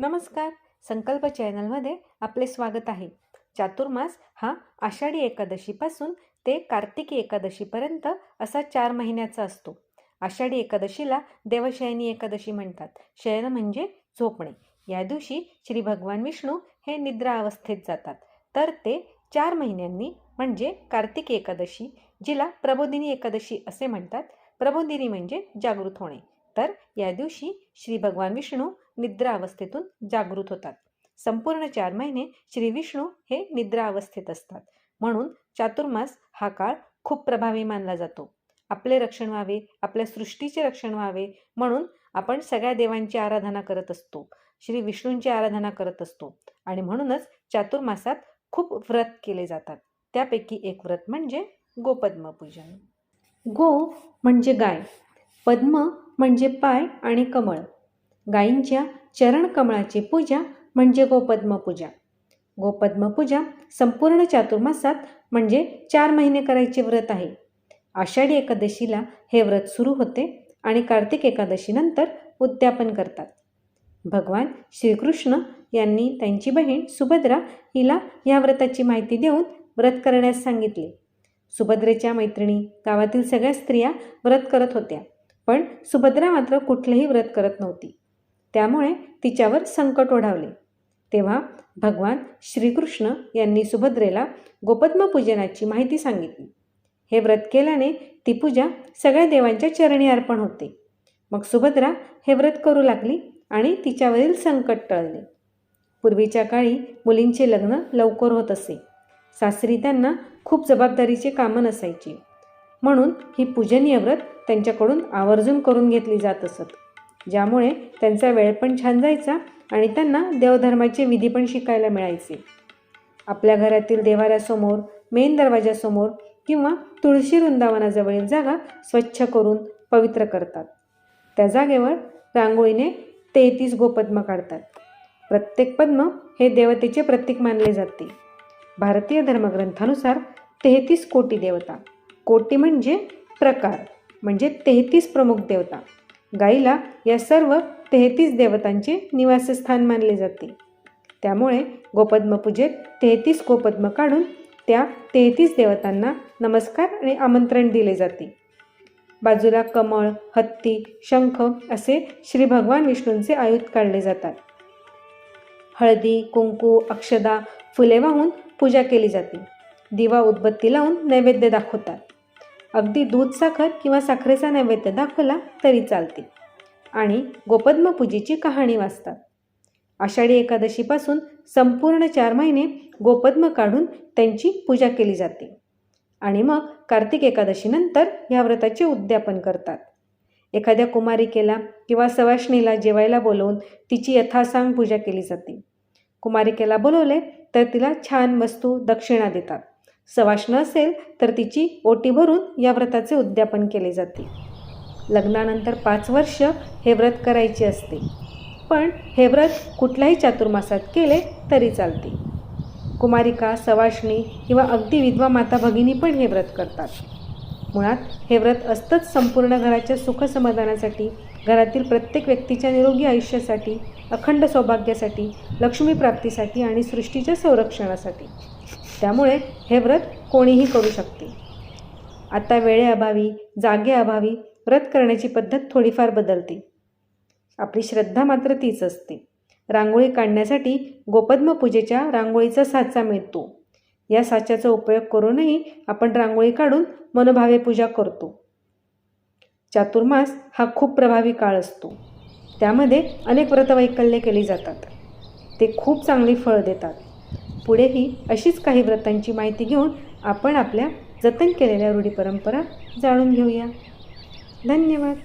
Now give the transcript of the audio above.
नमस्कार. संकल्प चॅनलमध्ये आपले स्वागत आहे. चातुर्मास हा आषाढी एकादशीपासून ते कार्तिकी एकादशीपर्यंत असा चार महिन्याचा असतो. आषाढी एकादशीला देवशयनी एकादशी म्हणतात. शयन म्हणजे झोपणे. या दिवशी श्री भगवान विष्णू हे निद्रा अवस्थेत जातात. तर ते चार महिन्यांनी म्हणजे कार्तिकी एकादशी जिला प्रबोधिनी एकादशी असे म्हणतात. प्रबोधिनी म्हणजे जागृत होणे. तर या दिवशी श्री भगवान विष्णू निद्रा अवस्थेतून जागृत होतात. संपूर्ण चार महिने श्री विष्णू हे निद्रा अवस्थेत असतात. म्हणून चातुर्मास हा काळ खूप प्रभावी मानला जातो. आपले रक्षण व्हावे आपल्या सृष्टीचे रक्षण व्हावे म्हणून आपण सगळ्या देवांची आराधना करत असतो. श्री विष्णूंची आराधना करत असतो. आणि म्हणूनच चातुर्मासात खूप व्रत केले जातात. त्यापैकी एक व्रत म्हणजे गोपद्मपूजन. गो म्हणजे गाय. पद्म म्हणजे पाय आणि कमळ. गायींच्या चरणकमळाची पूजा म्हणजे गोपद्मपूजा. गोपद्मपूजा संपूर्ण चातुर्मासात म्हणजे चार महिने करायचे व्रत आहे. आषाढी एकादशीला हे व्रत सुरू होते आणि कार्तिक एकादशीनंतर उद्यापन करतात. भगवान श्रीकृष्ण यांनी त्यांची बहीण सुभद्रा हिला या व्रताची माहिती देऊन व्रत करण्यास सांगितले. सुभद्रेच्या मैत्रिणी गावातील सगळ्या स्त्रिया व्रत करत होत्या पण सुभद्रा मात्र कुठलंही व्रत करत नव्हती. त्यामुळे तिच्यावर संकट ओढावले. तेव्हा भगवान श्रीकृष्ण यांनी सुभद्रेला गोपद्मपूजनाची माहिती सांगितली. हे व्रत केल्याने ती पूजा सगळ्या देवांच्या चरणी अर्पण होते. मग सुभद्रा हे व्रत करू लागली आणि तिच्यावरील संकट टळले. पूर्वीच्या काळी मुलींचे लग्न लवकर होत असे. सासरी त्यांना खूप जबाबदारीचे कामं नसायची. म्हणून ही पूजनीय व्रत त्यांच्याकडून आवर्जून करून घेतली जात असत. ज्यामुळे त्यांचा वेळ पण छान जायचा आणि त्यांना देवधर्माचे विधी पण शिकायला मिळायचे. आपल्या घरातील देवाऱ्यासमोर मेन दरवाजासमोर किंवा तुळशी वृंदावनाजवळील जागा स्वच्छ करून पवित्र करतात. त्या जागेवर रांगोळीने तेहतीस गोपद्म काढतात. प्रत्येक पद्म हे देवतेचे प्रतीक मानले जाते. भारतीय धर्मग्रंथानुसार तेहतीस कोटी देवता. कोटी म्हणजे प्रकार म्हणजे तेहतीस प्रमुख देवता. गाईला या सर्व तेहतीस देवतांचे निवासस्थान मानले जाते. त्यामुळे गोपद्मपूजेत तेहतीस गोपद्म काढून त्या तेहतीस देवतांना नमस्कार आणि आमंत्रण दिले जाते. बाजूला कमळ हत्ती शंख असे श्री भगवान विष्णूंचे आयुध काढले जातात. हळदी कुंकू अक्षदा फुले वाहून पूजा केली जाते. दिवा उदबत्ती लावून नैवेद्य दाखवतात. अगदी दूध साखर किंवा साखरेचा नैवेद्य दाखवला तरी चालते आणि गोपद्म पूजेची कहाणी वाचतात. आषाढी एकादशीपासून संपूर्ण चार महिने गोपद्म काढून त्यांची पूजा केली जाते. आणि मग कार्तिक एकादशीनंतर ह्या व्रताचे उद्यापन करतात. एखाद्या कुमारिकेला किंवा सवाष्णीला जेवायला बोलवून तिची यथासांग पूजा केली जाते. कुमारिकेला बोलवले तर तिला छान वस्तू दक्षिणा देतात. सवाष्ण असेल तर तिची ओटी भरून या व्रताचे उद्यापन केले जाते. लग्नानंतर पाच वर्ष हे व्रत करायचे असते. पण हे व्रत कुठल्याही चातुर्मासात केले तरी चालते. कुमारिका सवाष्णी किंवा अगदी विधवा माता भगिनी पण हे व्रत करतात. मुळात हे व्रत असतंच संपूर्ण घराच्या सुखसमाधानासाठी घरातील प्रत्येक व्यक्तीच्या निरोगी आयुष्यासाठी अखंड सौभाग्यासाठी लक्ष्मी प्राप्तीसाठी आणि सृष्टीच्या संरक्षणासाठी. त्यामुळे हे व्रत कोणीही करू शकते. आता वेळेअभावी जागेअभावी व्रत करण्याची पद्धत थोडीफार बदलते. आपली श्रद्धा मात्र तीच असते. रांगोळी काढण्यासाठी गोपद्म पूजेच्या रांगोळीचा साचा मिळतो. या साच्याचा उपयोग करूनही आपण रांगोळी काढून मनोभावे पूजा करतो. चातुर्मास हा खूप प्रभावी काळ असतो. त्यामध्ये अनेक व्रतवैकल्ये केली जातात. ते खूप चांगली फळ देतात. पुढेही अशीच काही व्रतांची माहिती घेऊन आपण आपल्या जतन केलेल्या रूढी परंपरा जाणून घेऊया. धन्यवाद.